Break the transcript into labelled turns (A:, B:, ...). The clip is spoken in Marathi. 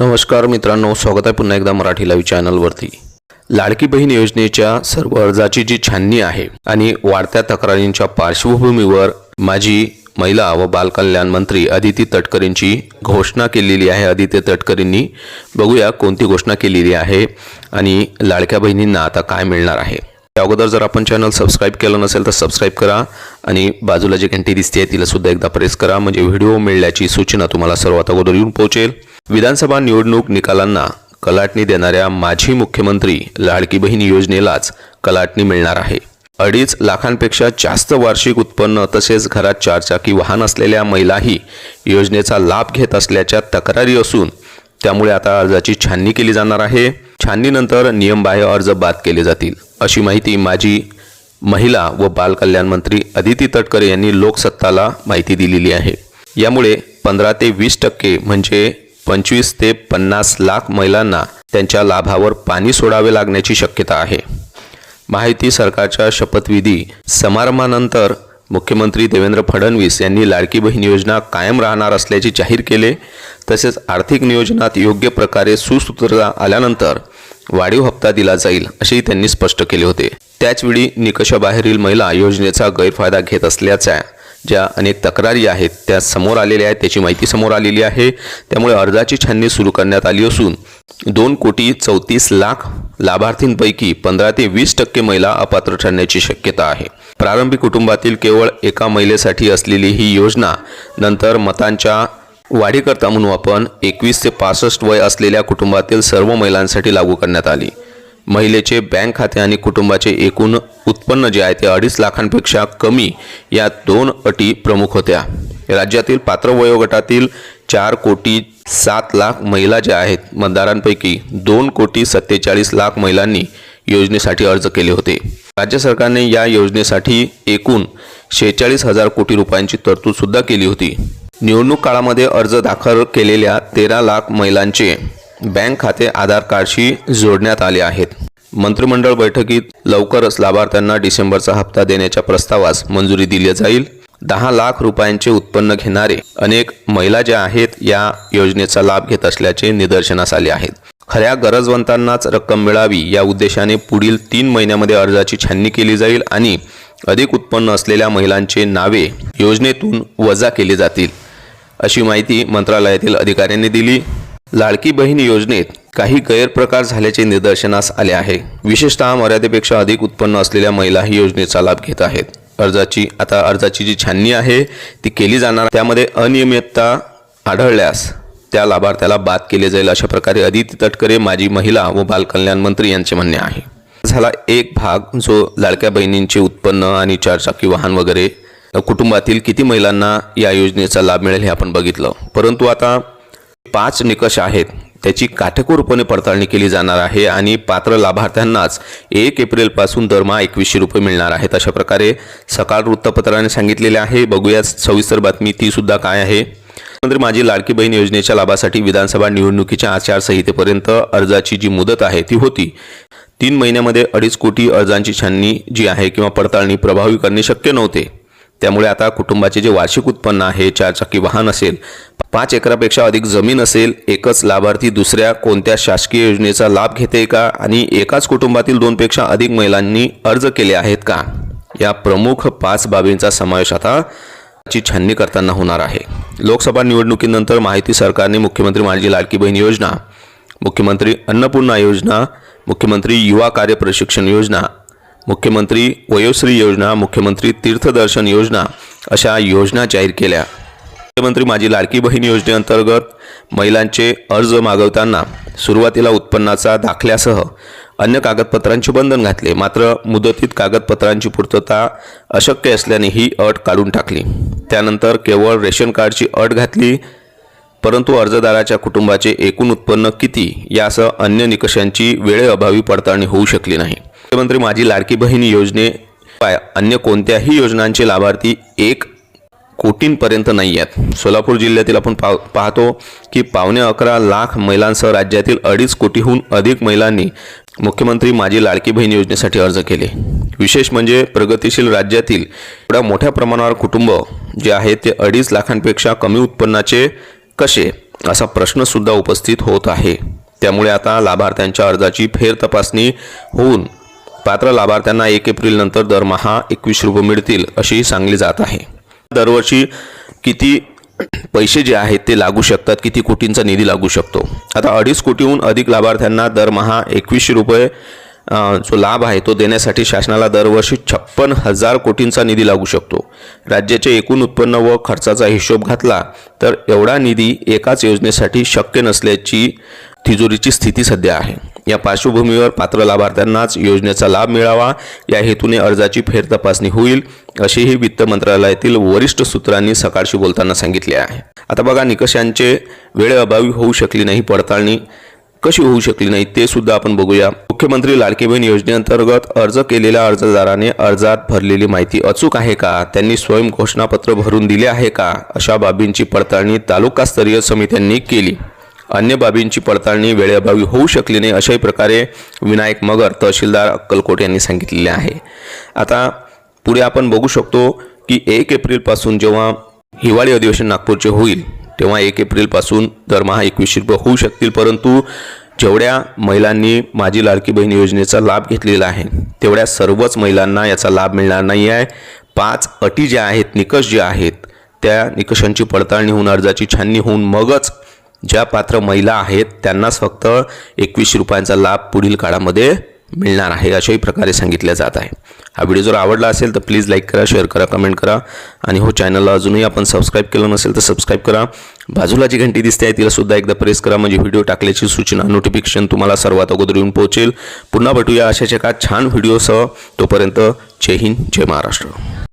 A: नमस्कार मित्रांनो स्वागत आहे पुन्हा एकदा मराठी लाईव्ह चॅनलवरती लाडकी बहीण योजनेच्या सर्व अर्जाची जी छाननी आहे आणि वाढत्या तक्रारींच्या पार्श्वभूमीवर माझी महिला व बालकल्याण मंत्री अदिती तटकरींची घोषणा केलेली आहे. आदित्य तटकरींनी बघूया कोणती घोषणा केलेली आहे आणि लाडक्या बहिणींना आता काय मिळणार आहे. त्या अगोदर जर आपण चॅनल सबस्क्राईब केलं नसेल तर सबस्क्राईब करा आणि बाजूला जी घंटी दिसते तिला सुद्धा एकदा प्रेस करा. म्हणजे व्हिडिओ मिळण्याची सूचना तुम्हाला सर्वात अगोदर येऊन पोहोचेल. विधानसभा निवडणूक निकालांना कलाटणी देणाऱ्या माजी मुख्यमंत्री लाडकी बहीण योजनेलाच कलाटणी मिळणार आहे. अडीच लाखांपेक्षा जास्त वार्षिक उत्पन्न तसेच घरात चारचाकी वाहन असलेल्या महिलाही योजनेचा लाभ घेत असल्याच्या तक्रारी असून त्यामुळे आता अर्जाची छाननी केली जाणार आहे. छाननीनंतर नियमबाह्य अर्ज बाद केले जातील. अशी माहिती माजी महिला व बालकल्याण मंत्री अदिती तटकरे यांनी लोकसत्ताला माहिती दिलेली आहे. यामुळे पंधरा ते वीस टक्के म्हणजे पंचवीस ते पन्नास लाख महिलांना त्यांच्या लाभावर पाणी सोडावे लागण्याची शक्यता आहे. माहिती सरकारच्या शपथविधी समारंभानंतर मुख्यमंत्री देवेंद्र फडणवीस यांनी लाडकी बहीण योजना कायम राहणार असल्याचे जाहीर केले. तसेच आर्थिक नियोजनात योग्य प्रकारे सुसूत्रता आल्यानंतर वाढीव हप्ता दिला जाईल असेही त्यांनी स्पष्ट केले होते. त्याचवेळी निकषाबाहेरील महिला योजनेचा गैरफायदा घेत असल्याचा ज्या अनेक तक्रारी आहेत त्या समोर आलेल्या आहेत त्याची माहिती समोर आलेली आहे. त्यामुळे अर्जाची छाननी सुरू करण्यात आली असून दोन कोटी चौतीस लाख लाभार्थींपैकी पंधरा ते वीस टक्के महिला अपात्र ठरण्याची शक्यता आहे. प्रारंभी कुटुंबातील केवळ एका महिलेसाठी असलेली ही योजना नंतर मतांच्या वाढीकरता म्हणून आपण एकवीस ते पासष्ट वय असलेल्या कुटुंबातील सर्व महिलांसाठी लागू करण्यात आली. महिलेचे बँक खाते आणि कुटुंबाचे एकूण उत्पन्न जे आहे ते अडीच लाखांपेक्षा कमी या दोन अटी प्रमुख होत्या. राज्यातील पात्र वयोगटातील चार कोटी सात लाख महिला ज्या आहेत मतदारांपैकी दोन कोटी सत्तेचाळीस लाख महिलांनी योजनेसाठी अर्ज केले होते. राज्य सरकारने या योजनेसाठी एकूण शेहेचाळीस हजार कोटी रुपयांची तरतूद सुद्धा केली होती. निवडणूक काळामध्ये अर्ज दाखल केलेल्या तेरा लाख महिलांचे बँक खाते आधार कार्डशी जोडण्यात आले आहेत. मंत्रिमंडळ बैठकीत लवकरच लाभार्थ्यांना डिसेंबरचा हप्ता देण्याच्या प्रस्तावास मंजुरी दिली जाईल. दहा लाख रुपयांचे उत्पन्न घेणारे अनेक महिला ज्या आहेत या योजनेचा लाभ घेत असल्याचे निदर्शनास आले आहेत. खऱ्या गरजवंतांनाच रक्कम मिळावी या उद्देशाने पुढील तीन महिन्यामध्ये अर्जाची छाननी केली जाईल आणि अधिक उत्पन्न असलेल्या महिलांचे नावे योजनेतून वजा केली जातील अशी माहिती मंत्रालयातील अधिकाऱ्यांनी दिली. लाडकी बहीण योजनेत काही गैरप्रकार झाल्याचे निदर्शनास आले आहे. विशेषतः मर्यादेपेक्षा अधिक उत्पन्न असलेल्या महिला ही योजनेचा लाभ घेत आहेत. अर्जाची आता अर्जाची जी छाननी आहे ती केली जाणार त्यामध्ये अनियमितता आढळल्यास त्या लाभार्थ्याला बाद केले जाईल अशा प्रकारे अदिती तटकरे माजी महिला व बालकल्याण मंत्री यांचे म्हणणे आहे. झाला एक भाग जो लाडक्या बहिणींचे उत्पन्न आणि चारचाकी वाहन वगैरे कुटुंबातील किती महिलांना या योजनेचा लाभ मिळेल हे आपण बघितलं. परंतु आता पाच निकष आहेत. त्याची काटेकोरपणे पडताळणी केली जाणार आहे आणि पात्र लाभार्थ्यांनाच एक एप्रिलपासून दरमहा एकवीसशे रुपये मिळणार आहेत. अशा प्रकारे सकाळ वृत्तपत्राने सांगितलेले आहे. बघूया सविस्तर बातमी ती सुद्धा काय आहे. मुख्यमंत्री माझी लाडकी बहीण योजनेच्या लाभासाठी विधानसभा निवडणुकीच्या आचारसंहितेपर्यंत अर्जाची जी मुदत आहे ती होती. तीन महिन्यामध्ये अडीच कोटी अर्जांची छाननी जी आहे किंवा पडताळणी प्रभावी करणे शक्य नव्हते. त्यामुळे आता कुटुंबाचे जे वार्षिक उत्पन्न आहे चारचाकी वाहन असेल पाच एकरापेक्षा अधिक जमीन असेल एकच लाभार्थी दुसऱ्या कोणत्या शासकीय योजनेचा लाभ घेते का? आणि एकाच कुटुंबातील दोनपेक्षा अधिक महिलांनी अर्ज केले आहेत का? या प्रमुख पाच बाबींचा समावेश आता ची छाननी करताना होणार आहे. लोकसभा निवडणुकीनंतर माहिती सरकारने मुख्यमंत्री माझी लाडकी बहीण योजना मुख्यमंत्री अन्नपूर्णा योजना मुख्यमंत्री युवा कार्य प्रशिक्षण योजना मुख्यमंत्री वयोश्री योजना मुख्यमंत्री तीर्थदर्शन योजना अशा योजना जाहीर केल्या. मुख्यमंत्री माझी लाडकी बहीण योजनेअंतर्गत महिलांचे अर्ज मागवताना सुरुवातीला उत्पन्नाचा दाखल्यासह अन्य कागदपत्रांचे बंधन घातले. मात्र मुदतीत कागदपत्रांची पूर्तता अशक्य असल्याने ही अट काढून टाकली. त्यानंतर केवळ रेशन कार्डची अट घातली परंतु अर्जदाराच्या कुटुंबाचे एकूण उत्पन्न किती यासह अन्य निकषांची वेळेअभावी पडताळणी होऊ शकली नाही. मुख्यमंत्री माझी लाडकी बहीण योजने अन्य कोणत्याही योजनांचे लाभार्थी एक कोटींपर्यंत नाही आहेत. सोलापूर जिल्ह्यातील आपण पाव पाहतो की पावणे अकरा लाख महिलांसह राज्यातील अडीच कोटीहून अधिक महिलांनी मुख्यमंत्री माझी लाडकी बहीण योजनेसाठी अर्ज केले. विशेष म्हणजे प्रगतीशील राज्यातील एवढ्या मोठ्या प्रमाणावर कुटुंब जे आहे ते अडीच लाखांपेक्षा कमी उत्पन्नाचे कसे असा प्रश्नसुद्धा उपस्थित होत आहे. त्यामुळे आता लाभार्थ्यांच्या अर्जाची फेरतपासणी होऊन पात्र लाभार्थ्यांना एक एप्रिलनंतर दरमहा एकवीस रुपये मिळतील अशीही सांगली जात आहे. दरवर्षी किती पैसे जे आहेत ते लागू शकतात किती कोटींचा निधी लागू शकतो. आता अडीच कोटीहून अधिक लाभार्थ्यांना दरमहा एकवीसशे रुपये जो लाभ आहे तो देण्यासाठी शासनाला दरवर्षी छप्पन हजार कोटींचा निधी लागू शकतो. राज्याचे एकूण उत्पन्न व खर्चाचा हिशोब घातला तर एवढा निधी एकाच योजनेसाठी शक्य नसल्याची तिजोरीची स्थिती सध्या आहे. या पार्श्वभूमीवर पात्र लाभार्थ्यांनाच योजनेचा लाभ मिळावा. या हेतूने अर्जाची फेरतपासणी होईल असेही वित्त मंत्रालयातील वरिष्ठ सूत्रांनी सकाळशी बोलताना सांगितले आहे. आता बघा निकषांचे वेळेअभावी होऊ शकली नाही पडताळणी कशी होऊ शकली नाही ते सुद्धा आपण बघूया. मुख्यमंत्री लाडकी बहीण योजनेअंतर्गत अर्ज केलेल्या अर्जदाराने अर्जात भरलेली माहिती अचूक आहे का? त्यांनी स्वयं घोषणापत्र भरून दिले आहे का? अशा बाबींची पडताळणी तालुकास्तरीय समित्यांनी केली. अन्य बाबींची पडताळणी वेळेअभावी होऊ शकली नाही अशाही प्रकारे विनायक मगर तहसीलदार अक्कलकोट यांनी सांगितलेले आहे. आता पुढे आपण बघू शकतो की एक एप्रिलपासून जेव्हा हिवाळी अधिवेशन नागपूरचे होईल तेव्हा एक एप्रिलपासून दरमहा एकवीसशे रुपये होऊ शकतील परंतु जेवढ्या महिलांनी माझी लाडकी बहीण योजनेचा लाभ घेतलेला आहे तेवढ्या सर्वच महिलांना याचा लाभ मिळणार नाही आहे. पाच अटी ज्या आहेत निकष जे आहेत त्या निकषांची पडताळणी होऊन अर्जाची छाननी होऊन मगच ज्या पात्र महिला आहेत त्यांनाच फक्त एकवीसशे रुपयांचा लाभ पुढील काळामध्ये मिळणार आहे अशाही प्रकारे सांगितलं जात आहे. हा व्हिडिओ जर आवडला असेल तर प्लीज लाईक करा शेअर करा कमेंट करा. आणि हो चॅनलला अजूनही आपण सबस्क्राईब केलं नसेल तर सबस्क्राईब करा. बाजूला जी घंटी दिसते आहे तिला सुद्धा एकदा प्रेस करा म्हणजे व्हिडिओ टाकल्याची सूचना नोटिफिकेशन तुम्हाला सर्वात अगोदर येऊन पोहोचेल. पुन्हा भेटूया अशाच एका छान व्हिडिओसह. तोपर्यंत जय हिंद जय महाराष्ट्र.